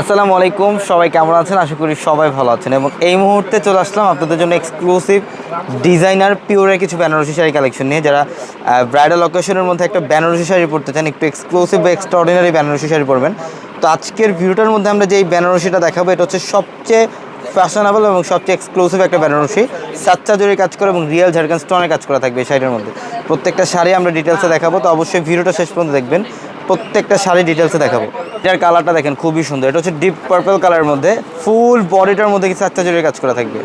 আসসালামু আলাইকুম, সবাই কেমন আছেন? আশা করি সবাই ভালো আছেন। এবং এই মুহূর্তে চলে আসলাম আপনাদের জন্য এক্সক্লুসিভ ডিজাইনার পিওরের কিছু বেনারসি শাড়ি কালেকশন নিয়ে। যারা ব্রাইডাল অকেশনের মধ্যে একটা বেনারসি শাড়ি পরতে চান, একটু এক্সক্লুসিভ বা এক্সট্রাঅর্ডিনারি বেনারসি শাড়ি পরবেন। তো আজকের ভিডিওটার মধ্যে আমরা যে বেনারসিটা দেখাবো, এটা হচ্ছে সবচেয়ে ফ্যাশনেবল এবং সবচেয়ে এক্সক্লুসিভ একটা বেনারসি সাচ্চা জরির কাজ করে এবং রিয়েল ঝাড়খান স্টোনের কাজ করা থাকবে এই শাড়ির মধ্যে। প্রত্যেকটা শাড়ি আমরা ডিটেলসে দেখাবো, তো অবশ্যই ভিডিওটা শেষ পর্যন্ত দেখবেন। প্রত্যেকটা শাড়ি ডিটেলসে দেখাবো। এটার কালারটা দেখেন, খুবই সুন্দর। এটা হচ্ছে ডিপ পার্পল কালারের মধ্যে। ফুল বডিটার মধ্যে কিছু একটা জরির কাজ করা থাকবে?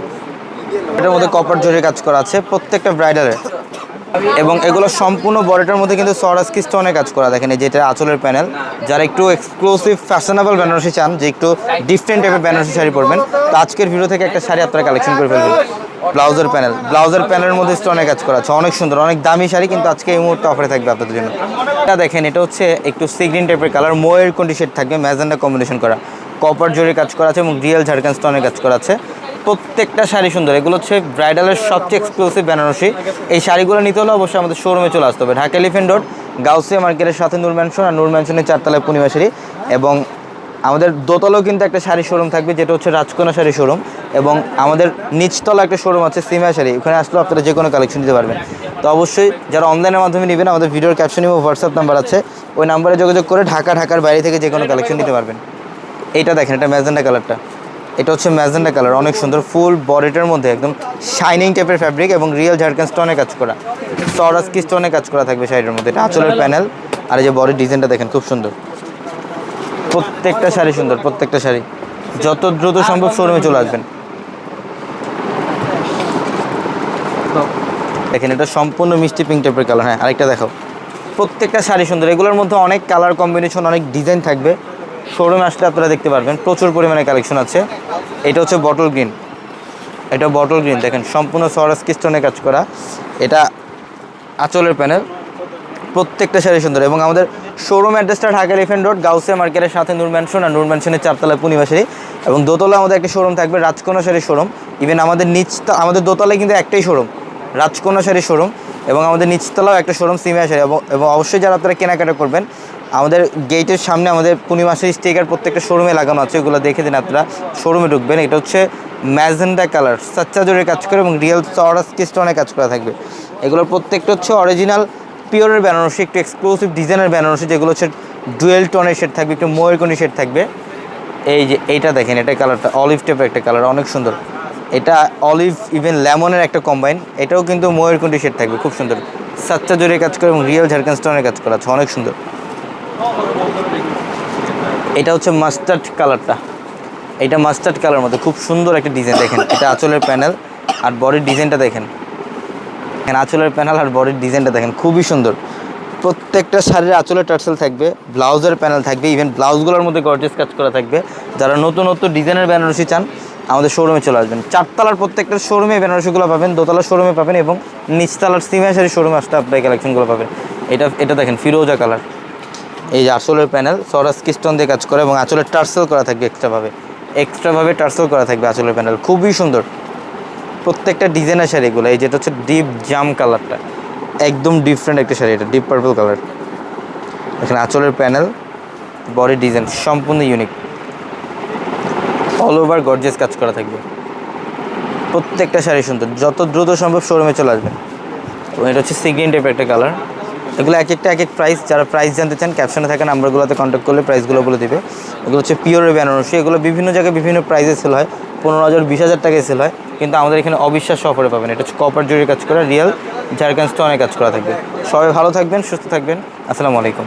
এটার মধ্যে কপার জরির কাজ করা আছে, প্রত্যেকটা ব্রাইডালের এবং এগুলো সম্পূর্ণ বডিটার মধ্যে কিন্তু সরাসকি স্টোনের কাজ করা। দেখেন এই যেটা আঁচলের প্যানেল। যারা একটু এক্সক্লুসিভ ফ্যাশনেবল বেনারসি চান, যে একটু ডিফারেন্ট টাইপের বেনারসি শাড়ি পরবেন, তো আজকের ভিডিও থেকে একটা শাড়ি আপনারা কালেকশন করে ফেলবেন। ব্লাউজের প্যানেল। ব্লাউজের প্যানেলের মধ্যে স্টোনের কাজ করা আছে। অনেক সুন্দর, অনেক দামি শাড়ি, কিন্তু আজকে এই মুহূর্তে অফারে থাকবে আপনাদের জন্য। এটা দেখেন, এটা হচ্ছে একটু সিগ্রিন টাইপের কালার মোয়ের কন্ডিশেট থাকবে ম্যাজেন্ডা কম্বিনেশন করা। কপার জোরে কাজ করা আছে এবং রিয়েল ঝাড়খান স্টোনের কাজ করা আছে। প্রত্যেকটা শাড়ি সুন্দর। এগুলো হচ্ছে ব্রাইডালের সবচেয়ে এক্সক্লুসিভ বেনারসি। এই শাড়িগুলো নিতে হলে অবশ্যই আমাদের শোরুমে চলে আসতে হবে। ঢাকা এলিফেন্ট রোড গাউসিয়া মার্কেটের সাথে নূর ম্যানশন আর নূর ম্যানশনের চারতলায় পূর্ণিমা শাড়ি। এবং আমাদের দোতলাও কিন্তু একটা শাড়ি শোরুম থাকবে, যেটা হচ্ছে রাজকোনা শাড়ি শোরুম এবং আমাদের নিচতলা একটা শোরুম আছে, সিমা শাড়ি। ওখানে আসলেও আপনারা যে কোনো কালেকশন নিতে পারবেন। তো অবশ্যই যারা অনলাইনের মাধ্যমে নেবেন, আমাদের ভিডিওর ক্যাপশন এবং হোয়াটসঅ্যাপ নাম্বার আছে। ওই নাম্বারে যোগাযোগ করে ঢাকা, ঢাকার বাইরে থেকে যে কোনো কালেকশন নিতে পারবেন। এইটা দেখেন, এটা ম্যাজেন্ডা কালারটা এটা হচ্ছে ম্যাজেন্ডা কালার, অনেক সুন্দর ফুল বডিটার মধ্যে একদম শাইনিং টাইপের ফ্যাব্রিক এবং রিয়েল ঝাড়খান স্টোনে কাজ করা। সরাস কি স্টোনে কাজ করা থাকবে শাড়ির মধ্যে, এটা আঁচলের প্যানেল আর এই যে বডির ডিজাইনটা দেখেন, খুব সুন্দর। প্রত্যেকটা শাড়ি সুন্দর, প্রত্যেকটা শাড়ি। যত দ্রুত সম্ভব শোরুমে চলে আসবেন। দেখেন, এটা সম্পূর্ণ মিষ্টি পিঙ্ক টাইপের কালার হ্যাঁ আরেকটা দেখো প্রত্যেকটা শাড়ি সুন্দর, এগুলোর মধ্যে অনেক কালার কম্বিনেশন অনেক ডিজাইন থাকবে। শোরুমে আসলে আপনারা দেখতে পারবেন, প্রচুর পরিমাণে কালেকশন আছে। এটা হচ্ছে বটল গ্রিন এটা বটল গ্রিন দেখেন, সম্পূর্ণ সরাস কিস্টনে কাজ করা। এটা আঁচলের প্যানেল প্রত্যেকটা শাড়ি সুন্দর এবং আমাদের শোরুম অ্যাড্রেসটা ঢাকা এলিফেন্ট রোড গাউসিয়া মার্কেটের সাথে নূর ম্যানশন আর নূর ম্যানশনের চারতলায় পূর্ণিমা শাড়ি। এবং দোতলা আমাদের একটা শোরুম থাকবে রাজকোনা শাড়ি শোরুম ইভেন আমাদের নিচ আমাদের দোতলায় কিন্তু একটাই শোরুম রাজকোনা শাড়ি শোরুম এবং আমাদের নিচতলাও একটা শোরুম সিমিয়া শাড়ি। এবং অবশ্যই যারা আপনারা কেনাকাটা করবেন আমাদের গেটের সামনে আমাদের পূর্ণিমা শাড়ি স্টিকার প্রত্যেকটা শোরুমে লাগানো আছে, ওগুলো দেখে দিন আপনারা। শোরুমে ঢুকবেন, এটা হচ্ছে ম্যাজেন্ডা কালার সাচ্চা জোরের কাজ করে এবং রিয়েল চড়া স্টোনের কাজ করা থাকবে। এগুলোর প্রত্যেকটা হচ্ছে অরিজিনাল পিওরের বেনারসি, একটু এক্সক্লুসিভ ডিজাইনের বেনারসি, যেগুলো হচ্ছে ডুয়েল টোনের শেড থাকবে, একটু ময়ূরকণি শেড থাকবে। এই যে, এইটা দেখেন, এটা কালারটা অলিভ টাইপের একটা কালার অনেক সুন্দর। এটা অলিভ ইভেন লেমনের একটা কম্বাইন এটাও কিন্তু ময়ূরকণ্ঠী শেড থাকবে, খুব সুন্দর। সাচ্চা জোরে কাজ করে এবং রিয়েল ঝাড়খান স্টোনের কাজ করা আছে, অনেক সুন্দর। এটা হচ্ছে মাস্টার্ড কালারটা এটা মাস্টার্ড কালার মধ্যে খুব সুন্দর একটা ডিজাইন দেখেন। এটা আঁচলের প্যানেল আর বডির ডিজাইনটা দেখেন। আঁচলের প্যানেল আর বডির ডিজাইনটা দেখেন, খুবই সুন্দর। প্রত্যেকটা শাড়ির আঁচলের টার্সেল থাকবে, ব্লাউজের প্যানেল থাকবে ইভেন ব্লাউজগুলোর মধ্যে গর্জেস কাজ করা থাকবে। যারা নতুন নতুন ডিজাইনের বেনারসি চান, আমাদের শোরুমে চলে আসবেন। চারতলার প্রত্যেকটা শোরুমে বেনারসিগুলো পাবেন দোতলার শোরুমে পাবেন এবং নিচতলার সিমিয়া শাড়ি শোরুমে আসতে আপনার কালেকশনগুলো পাবেন। এটা এটা দেখেন, ফিরোজা কালার এই যে আঁচলের প্যানেল সরাস কিস্টন দিয়ে কাজ করে এবং আঁচলের টার্সেল করা থাকবে এক্সট্রাভাবে এক্সট্রাভাবে টার্সেল করা থাকবে আঁচলের প্যানেল খুবই সুন্দর। প্রত্যেকটা ডিজাইনের শাড়ি এগুলো। এই যেটা হচ্ছে ডিপ জাম কালারটা একদম ডিফারেন্ট একটা শাড়ি এটা ডিপ পার্পল কালার এখানে আঁচলের প্যানেল বডি ডিজাইন সম্পূর্ণ ইউনিক অল ওভার গর্জেস কাজ করা থাকবে। প্রত্যেকটা শাড়ি সুন্দর। যত দ্রুত সম্ভব শোরুমে চলে আসবেন। এবং এটা হচ্ছে সিগ্রিন টাইপের একটা কালার এগুলো এক একটা, এক এক প্রাইস যারা প্রাইস জানতে চান ক্যাপশনে থাকা নাম্বারগুলোতে কন্ট্যাক্ট করলে প্রাইসগুলো বলে দেবে। এগুলো হচ্ছে পিওরের বেনারসি এগুলো বিভিন্ন জায়গায় বিভিন্ন প্রাইসে সেল হয়। পনেরো হাজার, বিশ হাজার টাকায় সেল হয়। কিন্তু আমাদের এখানে অবিশ্বাস অফারে পাবেন। এটা হচ্ছে কপার জরির কাজ করা রিয়েল ঝাড়খান্ড স্টোনের কাজ করা থাকবে। সবাই ভালো থাকবেন, সুস্থ থাকবেন। আসসালামু আলাইকুম।